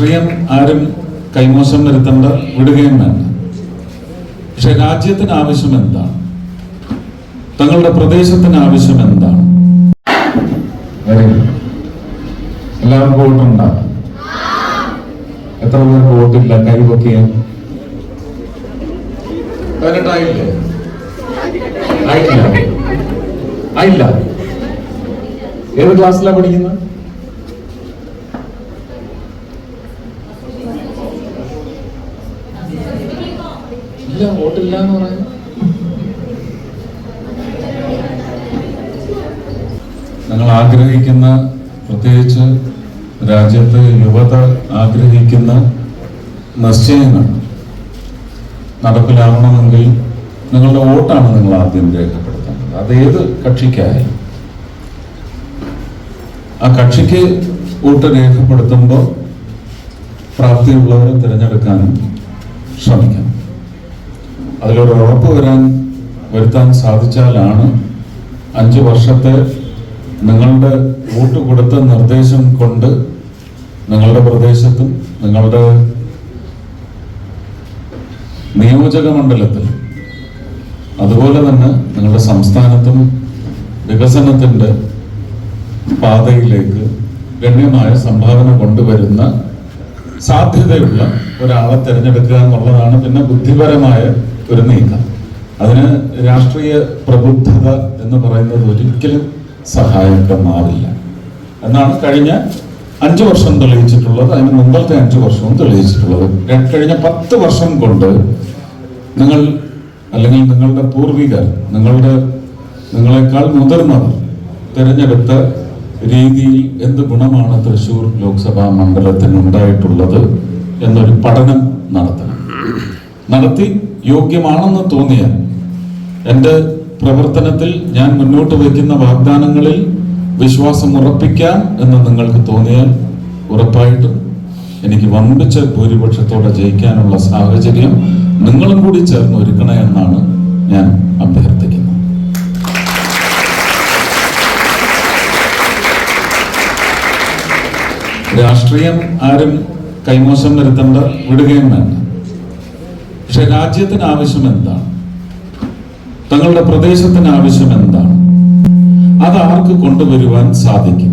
രാഷ്ട്രീയം ആരും കൈമോശം വരുത്തേണ്ട വിടുകയും വേണ്ട പക്ഷെ രാജ്യത്തിന് ആവശ്യം എന്താണ് തങ്ങളുടെ പ്രദേശത്തിന് ആവശ്യം എന്താണ് എല്ലാവരും വോട്ടുണ്ടാകും എത്ര പേർക്ക് വോട്ടില്ല? കൈ പൊക്കിയ പതിനെട്ടായില്ലേ ആയിട്ടില്ല. ആയില്ല. ഏത് ക്ലാസ്സിലാണ് പഠിക്കുന്നത് ഇല്ല വോട്ടില്ല എന്ന് പറയാൻ ഞങ്ങൾ ആഗ്രഹിക്കുന്ന പ്രത്യേകിച്ച് രാജ്യത്ത് യുവത ആഗ്രഹിക്കുന്ന നിശ്ചയങ്ങൾ നടപ്പിലാവണമെങ്കിൽ നിങ്ങളുടെ വോട്ടാണ് നിങ്ങൾ ആദ്യം രേഖപ്പെടുത്തേണ്ടത്. അത് ഏത് കക്ഷിക്കായാലും. ആ കക്ഷിക്ക് വോട്ട് രേഖപ്പെടുത്തുമ്പോൾ പ്രാപ്തിയുള്ളവരെ തിരഞ്ഞെടുക്കാനും ശ്രമിക്കണം. അതിലൊരു ഉറപ്പ് വരാൻ വരുത്താൻ സാധിച്ചാലാണ് അഞ്ച് വർഷത്തെ നിങ്ങളുടെ വോട്ട് കൊടുത്ത നിർദ്ദേശം കൊണ്ട് നിങ്ങളുടെ പ്രദേശത്തും നിങ്ങളുടെ നിയോജക മണ്ഡലത്തിൽ അതുപോലെ തന്നെ നിങ്ങളുടെ സംസ്ഥാനത്തും വികസനത്തിന്റെ പാതയിലേക്ക് ഗണ്യമായ സംഭാവന കൊണ്ടുവരുന്ന സാധ്യതയുള്ള ഒരാളെ തിരഞ്ഞെടുക്കുക എന്നുള്ളതാണ് പിന്നെ ബുദ്ധിപരമായ ഒരു നീക്കം അതിന് രാഷ്ട്രീയ പ്രബുദ്ധത എന്ന് പറയുന്നത് ഒരിക്കലും സഹായകമാവില്ല എന്നാണ് കഴിഞ്ഞ അഞ്ചു വർഷം തെളിയിച്ചിട്ടുള്ളത്. അതിന് മുമ്പത്തെ അഞ്ചു വർഷവും തെളിയിച്ചിട്ടുള്ളത്. കഴിഞ്ഞ പത്ത് വർഷം കൊണ്ട് നിങ്ങൾ അല്ലെങ്കിൽ നിങ്ങളുടെ പൂർവികർ നിങ്ങളുടെ നിങ്ങളെക്കാൾ മുതിർന്നവർ തിരഞ്ഞെടുത്ത രീതിയിൽ എന്ത് ഗുണമാണ് തൃശൂർ ലോക്സഭാ മണ്ഡലത്തിന് ഉണ്ടായിട്ടുള്ളത് എന്നൊരു പഠനം നടത്തണം. നടത്തി യോഗ്യമാണെന്ന് തോന്നിയ എന്റെ പ്രവർത്തനത്തിൽ ഞാൻ മുന്നോട്ട് വയ്ക്കുന്ന വാഗ്ദാനങ്ങളിൽ വിശ്വാസം ഉറപ്പിക്കാം എന്ന് നിങ്ങൾക്ക് തോന്നിയാൽ ഉറപ്പായിട്ടും എനിക്ക് വമ്പിച്ച ഭൂരിപക്ഷത്തോടെ ജയിക്കാനുള്ള സാഹചര്യം നിങ്ങളും കൂടി ചേർന്ന് ഒരുക്കണേ എന്നാണ് ഞാൻ അഭ്യർത്ഥിക്കുന്നത്. രാഷ്ട്രീയം ആരും കൈമോശം വരുത്തേണ്ട വിടുകയും വേണ്ട. പക്ഷെ രാജ്യത്തിന് ആവശ്യം എന്താണ് തങ്ങളുടെ പ്രദേശത്തിന് ആവശ്യം എന്താണ് അത് ആർക്ക് കൊണ്ടുവരുവാൻ സാധിക്കും?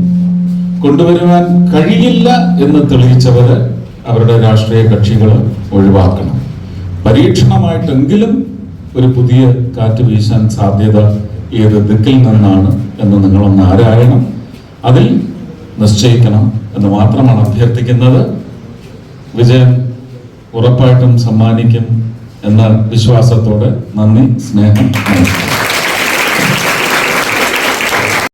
കൊണ്ടുവരുവാൻ കഴിയില്ല എന്ന് തെളിയിച്ചവര് അവരുടെ രാഷ്ട്രീയ കക്ഷികൾ ഒഴിവാക്കണം. പരീക്ഷണമായിട്ടെങ്കിലും ഒരു പുതിയ കാറ്റ് വീശാൻ സാധ്യത ഏത് ദിക്കിൽ നിന്നാണ് എന്ന് നിങ്ങളൊന്ന് ആരായണം. അതിൽ നിശ്ചയിക്കണം എന്ന് മാത്രമാണ് അഭ്യർത്ഥിക്കുന്നത്. വിജയം ഉറപ്പായിട്ടും സമ്മാനിക്കും. എന്ന വിശ്വാസത്തോടെ നന്ദി സ്നേഹം നമസ്കാരം.